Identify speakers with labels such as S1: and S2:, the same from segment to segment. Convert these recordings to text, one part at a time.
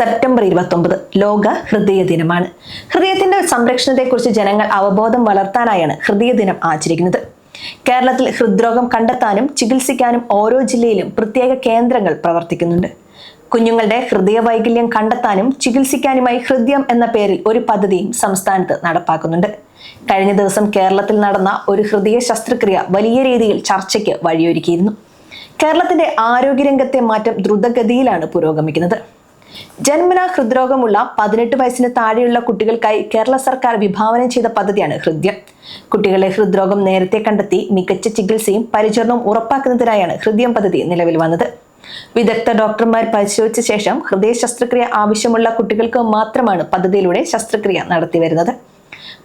S1: September ഇരുപത്തൊമ്പത് ലോക ഹൃദയ ദിനമാണ്. ഹൃദയത്തിന്റെ സംരക്ഷണത്തെക്കുറിച്ച് ജനങ്ങൾ അവബോധം വളർത്താനായാണ് ഹൃദയ ദിനം ആചരിക്കുന്നത്. കേരളത്തിൽ ഹൃദ്രോഗം കണ്ടെത്താനും ചികിത്സിക്കാനും ഓരോ ജില്ലയിലും പ്രത്യേക കേന്ദ്രങ്ങൾ പ്രവർത്തിക്കുന്നുണ്ട്. കുഞ്ഞുങ്ങളുടെ ഹൃദയ വൈകല്യം കണ്ടെത്താനും ചികിത്സിക്കാനുമായി ഹൃദയം എന്ന പേരിൽ ഒരു പദ്ധതിയും സംസ്ഥാനത്ത് നടപ്പാക്കുന്നുണ്ട്. കഴിഞ്ഞ ദിവസം കേരളത്തിൽ നടന്ന ഒരു ഹൃദയ ശസ്ത്രക്രിയ വലിയ രീതിയിൽ ചർച്ചയ്ക്ക് വഴിയൊരുക്കിയിരുന്നു. കേരളത്തിന്റെ ആരോഗ്യരംഗത്തെ മാറ്റം ദ്രുതഗതിയിലാണ് പുരോഗമിക്കുന്നത്. ജന്മനാ ഹൃദ്രോഗമുള്ള പതിനെട്ട് വയസ്സിന് താഴെയുള്ള കുട്ടികൾക്കായി കേരള സർക്കാർ വിഭാവനം ചെയ്ത പദ്ധതിയാണ് ഹൃദ്യം. കുട്ടികളെ ഹൃദ്രോഗം നേരത്തെ കണ്ടെത്തി മികച്ച ചികിത്സയും പരിചരണവും ഉറപ്പാക്കുന്നതിനായാണ് ഹൃദ്യം പദ്ധതി നിലവിൽ വന്നത്. വിദഗ്ധ ഡോക്ടർമാർ പരിശോധിച്ച ശേഷം ഹൃദയ ശസ്ത്രക്രിയ ആവശ്യമുള്ള കുട്ടികൾക്ക് മാത്രമാണ് പദ്ധതിയിലൂടെ ശസ്ത്രക്രിയ നടത്തിവരുന്നത്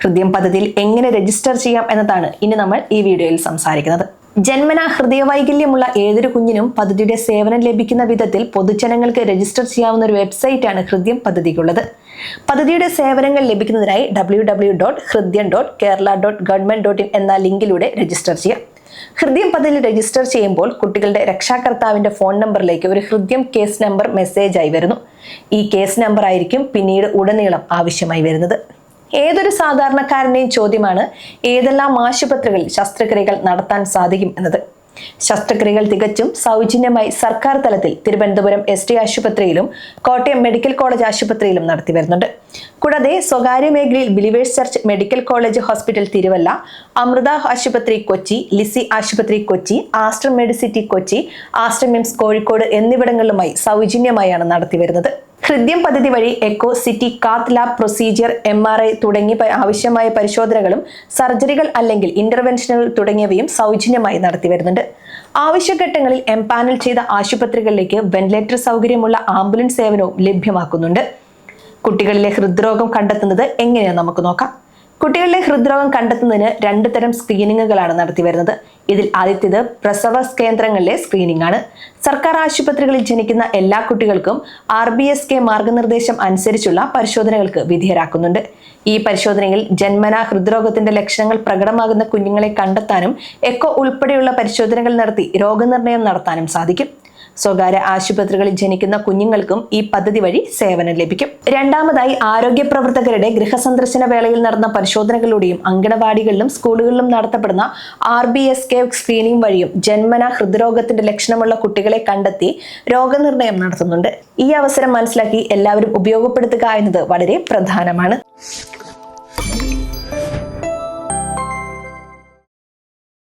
S1: ഹൃദയം പദ്ധതിയിൽ എങ്ങനെ രജിസ്റ്റർ ചെയ്യാം എന്നതാണ് ഇനി നമ്മൾ ഈ വീഡിയോയിൽ സംസാരിക്കുന്നത്. ജന്മന ഹൃദയവൈകല്യമുള്ള ഏതൊരു കുഞ്ഞിനും പദ്ധതിയുടെ സേവനം ലഭിക്കുന്ന വിധത്തിൽ പൊതുജനങ്ങൾക്ക് രജിസ്റ്റർ ചെയ്യാവുന്ന ഒരു വെബ്സൈറ്റാണ് ഹൃദ്യം പദ്ധതിക്കുള്ളത്. പദ്ധതിയുടെ സേവനങ്ങൾ ലഭിക്കുന്നതിനായി W W dot Hridyam dot Kerala dot government dot in എന്ന ലിങ്കിലൂടെ രജിസ്റ്റർ ചെയ്യാം. ഹൃദ്യം പദ്ധതിയിൽ രജിസ്റ്റർ ചെയ്യുമ്പോൾ കുട്ടികളുടെ രക്ഷാകർത്താവിന്റെ ഫോൺ നമ്പറിലേക്ക് ഒരു ഹൃദ്യം കേസ് നമ്പർ മെസ്സേജായി വരുന്നു. ഈ കേസ് നമ്പർ ആയിരിക്കും പിന്നീട് ഉടനീളം ആവശ്യമായി വരുന്നത്. ഏതൊരു സാധാരണക്കാരന്റെയും ചോദ്യമാണ് ഏതെല്ലാം ആശുപത്രികളിൽ ശസ്ത്രക്രിയകൾ നടത്താൻ സാധിക്കും എന്നത്. ശസ്ത്രക്രിയകൾ തികച്ചും സൗജന്യമായി സർക്കാർ തലത്തിൽ തിരുവനന്തപുരം എസ് ടി ആശുപത്രിയിലും കോട്ടയം മെഡിക്കൽ കോളേജ് ആശുപത്രിയിലും നടത്തി വരുന്നുണ്ട്. കൂടാതെ സ്വകാര്യ മേഖലയിൽ Believers Church medical college hospital Thiruvalla Amrita ആശുപത്രി കൊച്ചി ലിസി ആശുപത്രി Kochi Aster Medcity Kochi Aster MIMS Kozhikode എന്നിവിടങ്ങളിലുമായി സൗജന്യമായാണ് നടത്തി വരുന്നത് ഹൃദ്യം പദ്ധതി വഴി echo CT cath lab procedure M R I തുടങ്ങി ആവശ്യമായ പരിശോധനകളും സർജറികൾ അല്ലെങ്കിൽ ഇന്റർവെൻഷനുകൾ തുടങ്ങിയവയും സൗജന്യമായി നടത്തിവരുന്നുണ്ട്. ആവശ്യഘട്ടങ്ങളിൽ എംപാനൽ ചെയ്ത ആശുപത്രികളിലേക്ക് വെന്റിലേറ്റർ സൗകര്യമുള്ള ആംബുലൻസ് സേവനവും ലഭ്യമാക്കുന്നുണ്ട്. കുട്ടികളിലെ ഹൃദ്രോഗം കണ്ടെത്തുന്നത് എങ്ങനെയാണ് നമുക്ക് നോക്കാം. കുട്ടികളിലെ ഹൃദ്രോഗം കണ്ടെത്തുന്നതിന് രണ്ട് തരം സ്ക്രീനിങ്ങുകളാണ് നടത്തി വരുന്നത്. ഇതിൽ ആദ്യത്തേത് പ്രസവ കേന്ദ്രങ്ങളിലെ സ്ക്രീനിംഗ് ആണ്. സർക്കാർ ആശുപത്രികളിൽ ജനിക്കുന്ന എല്ലാ കുട്ടികൾക്കും ആർ ബി എസ് കെ മാർഗനിർദ്ദേശം അനുസരിച്ചുള്ള പരിശോധനകൾക്ക് വിധേയരാക്കുന്നുണ്ട്. ഈ പരിശോധനയിൽ ജന്മനാ ഹൃദ്രോഗത്തിന്റെ ലക്ഷണങ്ങൾ പ്രകടമാകുന്ന കുഞ്ഞുങ്ങളെ കണ്ടെത്താനും എക്കോ ഉൾപ്പെടെയുള്ള പരിശോധനകൾ നടത്തി രോഗനിർണയം നടത്താനും സാധിക്കും. സ്വകാര്യ ആശുപത്രികളിൽ ജനിക്കുന്ന കുഞ്ഞുങ്ങൾക്കും ഈ പദ്ധതി വഴി സേവനം ലഭിക്കും. രണ്ടാമതായി ആരോഗ്യ പ്രവർത്തകരുടെ ഗൃഹസന്ദർശന വേളയിൽ നടന്ന പരിശോധനകളിലൂടെയും അങ്കണവാടികളിലും സ്കൂളുകളിലും നടത്തപ്പെടുന്ന R B S K screening വഴിയും ജന്മന ഹൃദ്രോഗത്തിന്റെ ലക്ഷണമുള്ള കുട്ടികളെ കണ്ടെത്തി രോഗനിർണയം നടത്തുന്നുണ്ട്. ഈ അവസരം മനസ്സിലാക്കി എല്ലാവരും ഉപയോഗപ്പെടുത്തുക എന്നത് വളരെ പ്രധാനമാണ്.